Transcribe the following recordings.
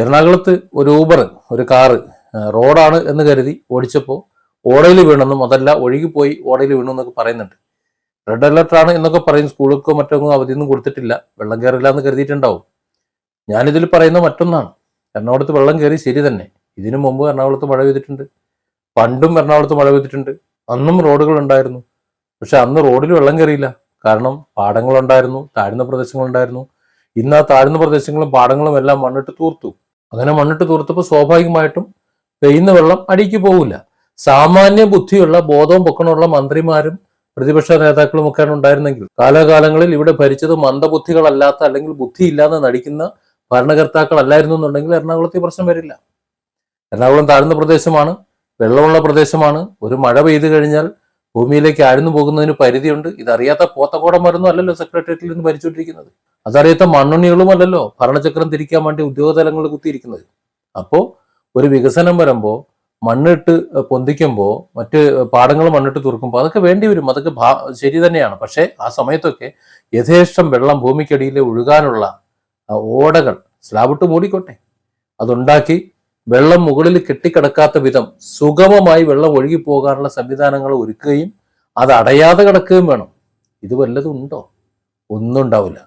എറണാകുളത്ത് ഒരു ഊബർ ഒരു കാറ് റോഡാണ് എന്ന് കരുതി ഓടിച്ചപ്പോൾ ഓടയിൽ വീണെന്നും അതല്ല ഒഴുകിപ്പോയി ഓടയിൽ വീണു എന്നൊക്കെ പറയുന്നുണ്ട്. റെഡ് അലർട്ടാണ് എന്നൊക്കെ പറയും സ്കൂളുകൾക്കോ മറ്റോ അവധിയൊന്നും കൊടുത്തിട്ടില്ല വെള്ളം കയറില്ല എന്ന് കരുതിയിട്ടുണ്ടാവും. ഞാനിതിൽ പറയുന്ന മറ്റൊന്നാണ് എറണാകുളത്ത് വെള്ളം കയറി ശരി തന്നെ. ഇതിനു മുമ്പ് എറണാകുളത്ത് മഴ പെയ്തിട്ടുണ്ട് പണ്ടും എറണാകുളത്ത് മഴ പെയ്തിട്ടുണ്ട് അന്നും റോഡുകൾ ഉണ്ടായിരുന്നു പക്ഷെ അന്ന് റോഡിൽ വെള്ളം കയറിയില്ല കാരണം പാടങ്ങളുണ്ടായിരുന്നു താഴ്ന്ന പ്രദേശങ്ങളുണ്ടായിരുന്നു. ഇന്ന് ആ താഴ്ന്ന പ്രദേശങ്ങളും പാടങ്ങളും എല്ലാം മണ്ണിട്ട് തൂർത്തു. അങ്ങനെ മണ്ണിട്ട് തൂർത്തപ്പോൾ സ്വാഭാവികമായിട്ടും പെയ്യുന്ന വെള്ളം അടിക്ക് പോകില്ല സാമാന്യ ബുദ്ധിയുള്ള ബോധവും പൊക്കണമുള്ള മന്ത്രിമാരും പ്രതിപക്ഷ നേതാക്കളും ഒക്കെയാണ് ഉണ്ടായിരുന്നെങ്കിൽ. കാലാകാലങ്ങളിൽ ഇവിടെ ഭരിച്ചത് മന്ദബുദ്ധികളല്ലാത്ത അല്ലെങ്കിൽ ബുദ്ധിയില്ലാതെ നടിക്കുന്ന ഭരണകർത്താക്കളല്ലായിരുന്നു എന്നുണ്ടെങ്കിൽ എറണാകുളത്ത് ഈ പ്രശ്നം വരില്ല. എറണാകുളം താഴ്ന്ന പ്രദേശമാണ് വെള്ളമുള്ള പ്രദേശമാണ്. ഒരു മഴ പെയ്തു കഴിഞ്ഞാൽ ഭൂമിയിലേക്ക് ആഴ്ന്നു പോകുന്നതിന് പരിധിയുണ്ട്. ഇതറിയാത്ത പോത്തക്കോടന്മാരൊന്നും അല്ലല്ലോ സെക്രട്ടേറിയറ്റിൽ നിന്ന് ഭരിച്ചുകൊണ്ടിരിക്കുന്നത്. അതറിയാത്ത മണ്ണുണ്ണികളും അല്ലല്ലോ ഭരണചക്രം തിരിക്കാൻ വേണ്ടി ഉദ്യോഗതലങ്ങളിൽ കുത്തിയിരിക്കുന്നത്. അപ്പോൾ ഒരു വികസനം വരുമ്പോൾ മണ്ണിട്ട് പൊന്തിക്കുമ്പോൾ മറ്റ് പാടങ്ങൾ മണ്ണിട്ട് തുറക്കുമ്പോൾ അതൊക്കെ വേണ്ടി വരും. അതൊക്കെ ശരി തന്നെയാണ്. പക്ഷേ ആ സമയത്തൊക്കെ യഥേഷ്ടം വെള്ളം ഭൂമിക്കടിയിൽ ഒഴുകാനുള്ള ഓടകൾ സ്ലാബിട്ട് മൂടിക്കോട്ടെ. അതുണ്ടാക്കി വെള്ളം മുകളിൽ കെട്ടിക്കിടക്കാത്ത വിധം സുഗമമായി വെള്ളം ഒഴുകി പോകാനുള്ള സംവിധാനങ്ങൾ ഒരുക്കുകയും അത് അടയാതെ കിടക്കുകയും വേണം. ഇത് വല്ലതും ഉണ്ടോ? ഒന്നും ഉണ്ടാവില്ല.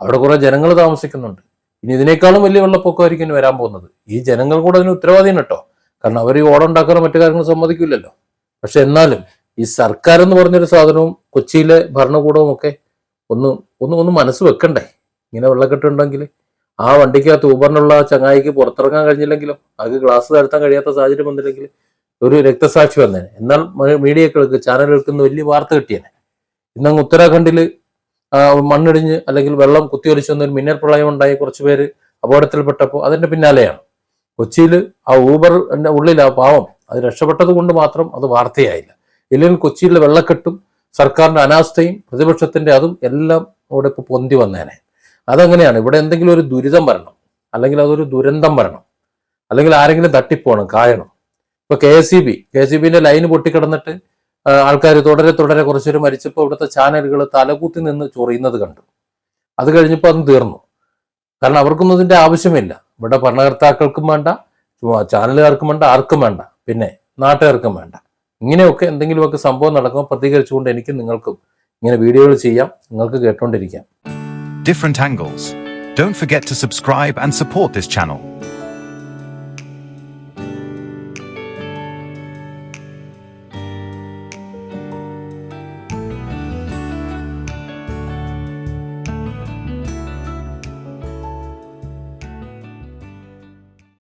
അവിടെ കുറെ ജനങ്ങൾ താമസിക്കുന്നുണ്ട്. ഇനി ഇതിനേക്കാളും വലിയ വെള്ളപ്പൊക്കമായിരിക്കും ഇനി വരാൻ പോകുന്നത്. ഈ ജനങ്ങൾ കൂടെ അതിന് ഉത്തരവാദിയാണ് കേട്ടോ. കാരണം അവർ ഈ ഓടം ഉണ്ടാക്കാനോ മറ്റു കാര്യങ്ങൾ സമ്മതിക്കില്ലല്ലോ. പക്ഷെ എന്നാലും ഈ സർക്കാർ എന്ന് പറഞ്ഞൊരു സാധനവും കൊച്ചിയിലെ ഭരണകൂടവും ഒക്കെ ഒന്ന് ഒന്ന് ഒന്ന് മനസ്സ് വെക്കണ്ടേ? ഇങ്ങനെ വെള്ളക്കെട്ടുണ്ടെങ്കിൽ ആ വണ്ടിക്കകത്ത് ഊബറിനുള്ള ചങ്ങായിക്ക് പുറത്തിറങ്ങാൻ കഴിഞ്ഞില്ലെങ്കിലോ? അത് ഗ്ലാസ് താഴ്ത്താൻ കഴിയാത്ത സാഹചര്യം വന്നില്ലെങ്കിൽ ഒരു രക്തസാക്ഷി വന്നേനെ. എന്നാൽ മീഡിയകൾക്ക് ചാനലുകൾക്ക് ഇന്ന് വലിയ വാർത്ത കിട്ടിയേനെ. ഇന്നങ്ങ് ഉത്തരാഖണ്ഡിൽ മണ്ണിടിഞ്ഞ് അല്ലെങ്കിൽ വെള്ളം കുത്തിയൊലിച്ചു വന്നൊരു മിന്നൽ പ്രളയം ഉണ്ടായി കുറച്ച് പേര് അപകടത്തിൽപ്പെട്ടപ്പോൾ അതിന്റെ പിന്നാലെയാണ്. കൊച്ചിയിൽ ആ ഊബർ ഉള്ളിൽ ആ പാവം. അത് രക്ഷപ്പെട്ടത് കൊണ്ട് മാത്രം അത് വാർത്തയായില്ല. ഇല്ലെങ്കിൽ കൊച്ചിയിലെ വെള്ളക്കെട്ടും സർക്കാരിന്റെ അനാസ്ഥയും പ്രതിപക്ഷത്തിന്റെ അതും എല്ലാം ഇവിടെ ഇപ്പോൾ പൊന്തി വന്നേനെ. അതങ്ങനെയാണ്. ഇവിടെ എന്തെങ്കിലും ഒരു ദുരിതം വരണം. അല്ലെങ്കിൽ അതൊരു ദുരന്തം വരണം. അല്ലെങ്കിൽ ആരെങ്കിലും തട്ടിപ്പോണം കായണം. ഇപ്പൊ K S E B K S E ബിന്റെ line പൊട്ടിക്കിടന്നിട്ട് ആൾക്കാർ തുടരെ തുടരെ കുറച്ചൊരു മരിച്ചപ്പോൾ ഇവിടുത്തെ ചാനലുകൾ തലകുത്തി നിന്ന് ചൊറിയുന്നത് കണ്ടു. അത് കഴിഞ്ഞപ്പോൾ അത് തീർന്നു. കാരണം അവർക്കൊന്നും ഇതിന്റെ ആവശ്യമില്ല. ഇവിടെ ഭരണകർത്താക്കൾക്കും വേണ്ട ചാനലുകാർക്കും വേണ്ട ആർക്കും വേണ്ട. പിന്നെ നാട്ടുകാർക്കും വേണ്ട. ഇങ്ങനെയൊക്കെ എന്തെങ്കിലുമൊക്കെ സംഭവം നടക്കുമ്പോൾ പ്രതികരിച്ചുകൊണ്ട് എനിക്കും നിങ്ങൾക്കും ഇങ്ങനെ വീഡിയോകൾ ചെയ്യാം. നിങ്ങൾക്ക് കേട്ടോണ്ടിരിക്കാം. Different angles forget to subscribe and support this channel.